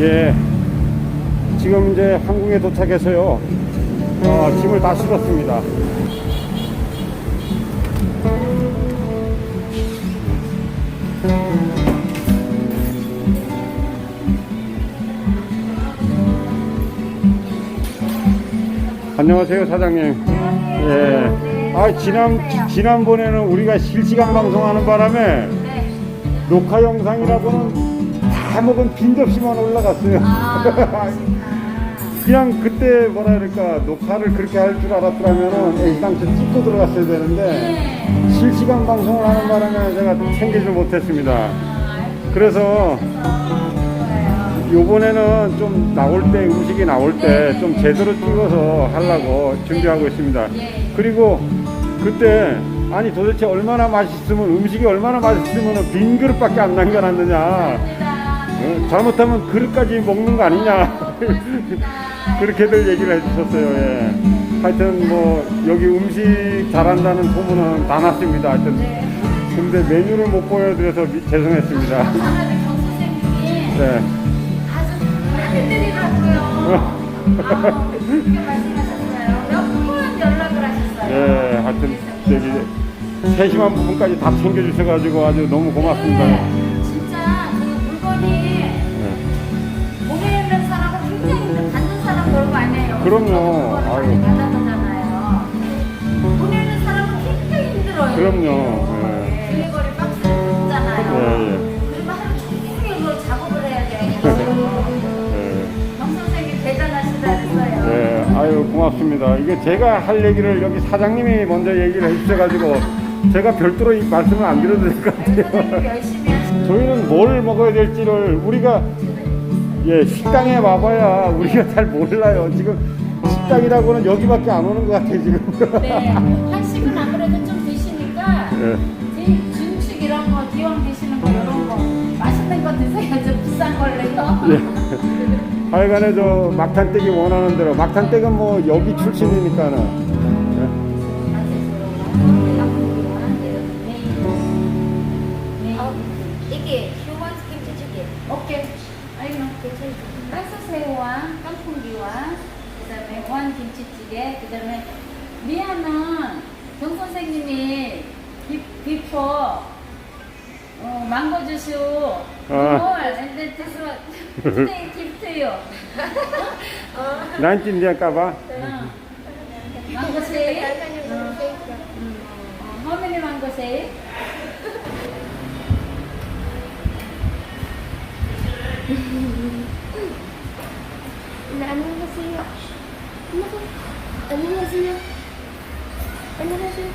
예. 지금 이제 한국에 도착해서요. 어, 짐을 다 실었습니다. 안녕하세요, 사장님. 예. 아, 지난, 지난번에는 우리가 실시간 방송하는 바람에 네. 녹화 영상이라고는 다 먹은 빈 접시만 올라갔어요. 아, 그냥 그때 뭐라 그럴까 녹화를 그렇게 할 줄 알았더라면은 애시당초 찍고 들어갔어야 되는데 네. 실시간 방송을 하는 바람에 제가 챙기질 못했습니다. 아, 그래서. 요번에는 좀 나올 때 음식이 나올 때 좀 제대로 찍어서 하려고 준비하고 있습니다. 예. 그리고 그때 아니 도대체 얼마나 맛있으면 음식이 얼마나 맛있으면 빈 그릇밖에 안 남겨놨느냐 어, 잘못하면 그릇까지 먹는 거 아니냐 그렇게들 얘기를 해주셨어요. 예. 하여튼 뭐 여기 음식 잘한다는 소문은 다 났습니다. 하여튼 네. 근데 메뉴를 못 보여드려서 미- 죄송했습니다. 네. 드리더라고요. 아. 예, 하여튼 저기 세심한 부분까지 다 챙겨주셔가지고 아주 너무 고맙습니다. 그럼요. 아유. 사람은 굉장히 힘들어요. 그럼요. 네. 박스를. 예, 예. 그리고 하루 종일 이걸 작업을 해야 돼요. 예. 정 선생님 대단하시다 그랬어요. 네, 아유 고맙습니다. 이게 제가 할 얘기를 여기 사장님이 먼저 얘기를 해주셔가지고 제가 별도로 이 말씀을 안 드려도 될것 선생님 같아요. 열심히 하시고 저희는 뭘 먹어야 될지를 우리가 예 식당에 와봐야 우리가 잘 몰라요. 지금 식당이라고는 여기밖에 안 오는 것 같아요 지금. 네, 한식은 아무래도 좀 드시니까 예. 지- 중식 이런 거 기왕 드시는 거 이런 거 맛있는 거 드세요. 좀 비싼 걸로요. 예. 하여간에 저 막탄떼기 원하는 대로 막탄떼가 뭐 여기 출신이니까는 예. 어, 이게 휴먼 김치찌개. 오케이. 아이고, 가스새우와 깐풍기와 그 다음에 무한 김치찌개, 그 다음에 미아는 정 선생님이 비, 비포 어, 망고 주스 아. 뭘 give to you. 난 찐디할까봐. 응. 망고. 어, how many mango seed? 네, 안녕하세요. 안녕하세요. 안녕하세요.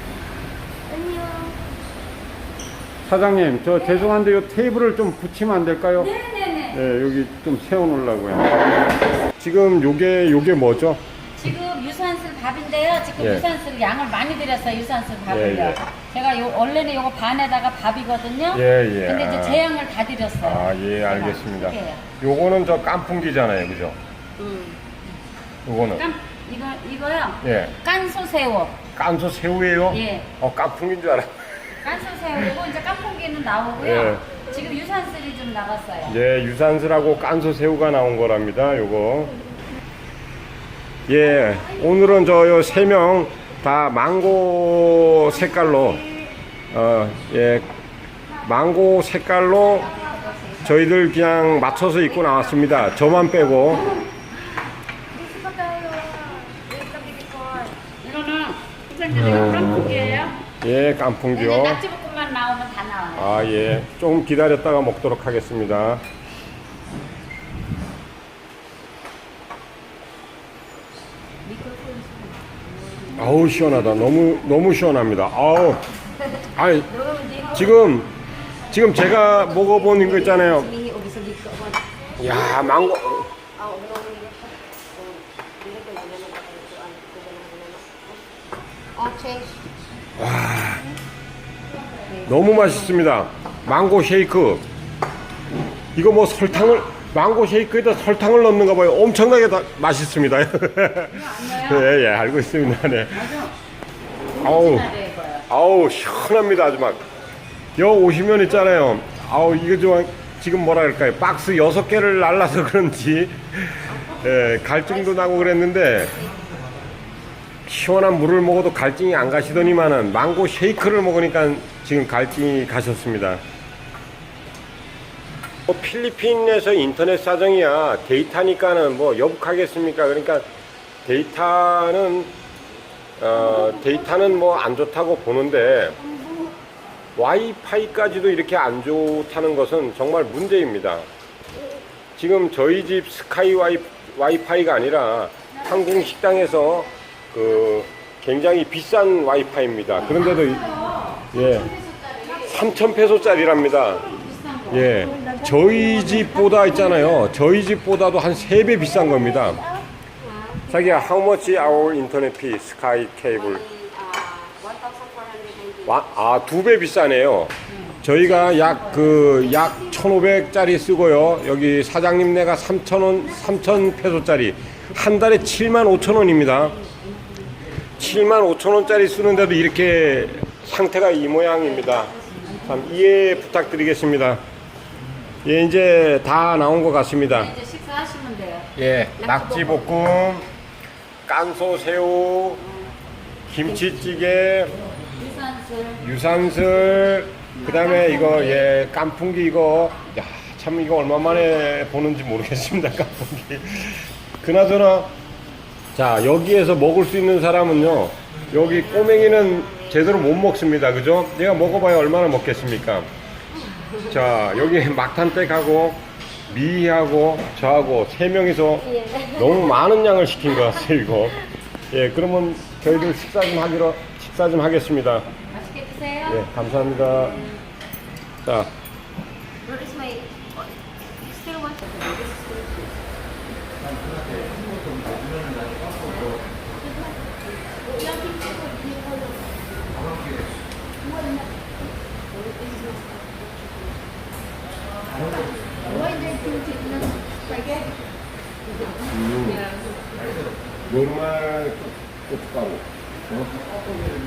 안녕. 사장님 저 죄송한데 요 테이블을 좀 붙이면 안 될까요? 네네네. 네, 여기 좀 세워놓으려고요. 지금 요게 요게 뭐죠? 밥인데요. 지금 예. 유산슬 양을 많이 드렸어요. 유산슬 밥을요. 예, 예. 제가 요 원래는 요거 반에다가 밥이거든요. 예, 예. 근데 이제 아. 제 양을 다 드렸어요. 아, 예, 제가. 알겠습니다. 이게요. 요거는 저 깐풍기잖아요, 그죠? 요거는 깐 이거 이거요. 예, 깐소새우. 깐소 새우예요. 예. 어, 깐풍기인 줄 알아. 깐소새우고 이제 깐풍기는 나오고요. 예. 지금 유산슬이 좀 나갔어요. 예, 유산슬하고 깐소 새우가 나온 거랍니다. 요거. 예, 오늘은 저요 세명 다 망고 색깔로 어, 예, 망고 색깔로 저희들 그냥 맞춰서 입고 나왔습니다. 저만 빼고. 이거는 선생님 깐풍기예요. 예, 깐풍기요. 낙지볶음만 나오면 다 나와요. 아, 예. 조금 기다렸다가 먹도록 하겠습니다. 아우, 시원하다. 너무, 너무 시원합니다. 아우. 아이, 지금, 지금 제가 먹어본 거 있잖아요. 야, 망고. Ah. Oh, Oh, change. 너무 맛있습니다. 망고 쉐이크. 이거 뭐 설탕을 망고 쉐이크에다 설탕을 넣는가 봐요. 엄청나게 다 맛있습니다. 예, 예, 알고 있습니다. 네. 아우, 네. 아우 시원합니다. 아주 막. 여 오시면 있잖아요. 아우 이거 좀 지금 뭐라 그럴까요? 박스 여섯 개를 날라서 그런지 예, 갈증도 나고 그랬는데 시원한 물을 먹어도 갈증이 안 가시더니만은 망고 쉐이크를 먹으니까 지금 갈증이 가셨습니다. 뭐 필리핀에서 인터넷 사정이야 데이터니까는 뭐 여북하겠습니까? 그러니까 데이터는 어, 데이터는 뭐 안 좋다고 보는데 와이파이까지도 이렇게 안 좋다는 것은 정말 문제입니다. 지금 저희 집 스카이 와이, 와이파이가 아니라 항공 식당에서 그 굉장히 비싼 와이파이입니다. 그런데도 이- 예 3천 페소짜리랍니다. 예 저희 집보다 있잖아요. 저희 집보다도 한세배 비싼 겁니다. 자기야, how much our internet fee, sky cable? 1,490. 와, 아, 두 배 비싸네요. 저희가 약 그, 약 1,500짜리 쓰고요. 여기 사장님 네가 3,000원, 3,000 페소짜리. 한 달에 7만 5천 원입니다. 7만 5천 원짜리 쓰는데도 이렇게 상태가 이 모양입니다. 참 이해 부탁드리겠습니다. 예, 이제 다 나온 것 같습니다. 이제 식사하시면 돼요. 예, 낙지 볶음, 깐소 새우, 김치찌개, 유산슬. 유산슬, 그 다음에 이거, 예, 깐풍기 이거, 야, 참 이거 얼마만에 보는지 모르겠습니다, 깐풍기. 그나저나, 자, 여기에서 먹을 수 있는 사람은요, 여기 꼬맹이는 제대로 못 먹습니다, 그죠? 내가 먹어봐야 얼마나 먹겠습니까? 자, 여기 막탄댁하고, 미희하고, 저하고, 세 명이서 너무 많은 양을 시킨 것 같아요, 이거. 예, 그러면 저희들 식사 좀 하기로, 식사 좀 하겠습니다. 맛있게 드세요. 예, 감사합니다. 자, Where is my... You still want to do this? 노르말 고춧가루. 어?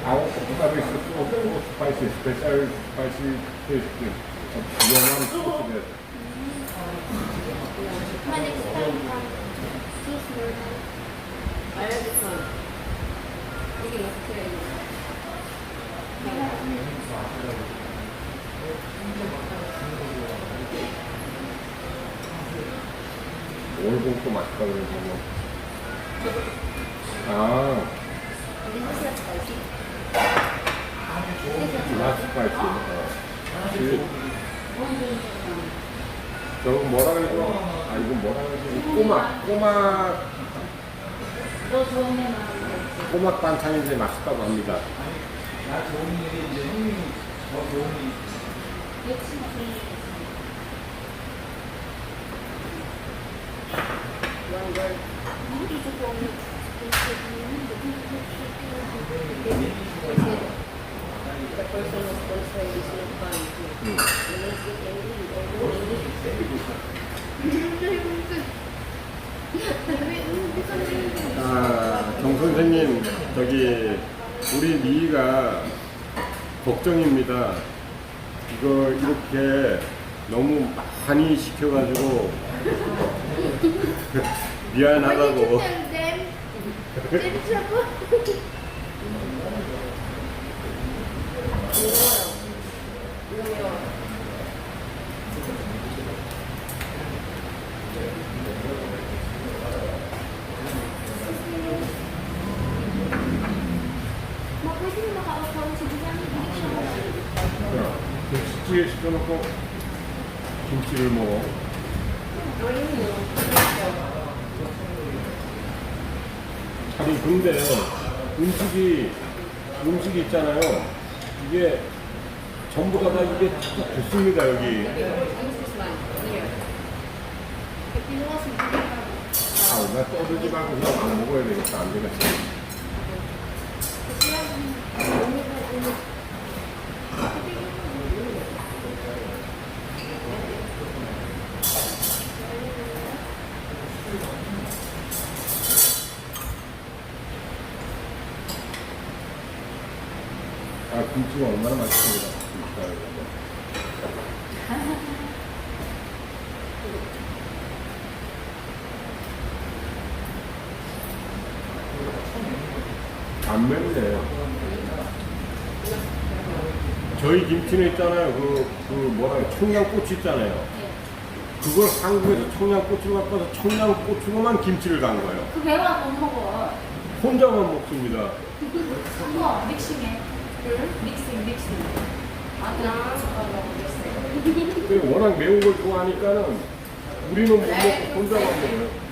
아웃 고춧가루 있어. 소 스페셜 스파이시 테이스트. 위험한 해야 돼? 올봄도 맛있다 그러고. 아, 나 스파이시. 어. 그, 저거 뭐라 그러죠? 아, 이거 뭐라 그러죠? 꼬막, 꼬막, 너 좋은. 꼬막 반찬인데 맛있다고 합니다. One word. 아, 정 선생님, 저기 우리 미희가 걱정입니다. 이거 이렇게 너무 많이 시켜가지고 미안하다고. 김치찌개 시켜놓고 김치를 먹어. 아니 근데 음식이 음식이 있잖아요. 이게 전부 다, 다 이게 다 좋습니다 여기. 아, 나 떠들지 말고 그냥 안 먹어야 되겠다. 안 되겠어. 이거 얼마나 맛있습니다. 안 맵네. 저희 김치는 있잖아요. 그, 그 뭐라 해 청양고추 있잖아요. 그걸 한국에서 청양고추를 갖고 와서 청양고추로만 김치를 간 거예요. 그 배가 못 먹어. 혼자만 먹습니다. 그거 믹싱해. 믹싱 믹싱. 아들 숟가락 믹싱. 그 워낙 매운 걸 좋아하니까는 우리는 못 먹고 혼자만 먹어요.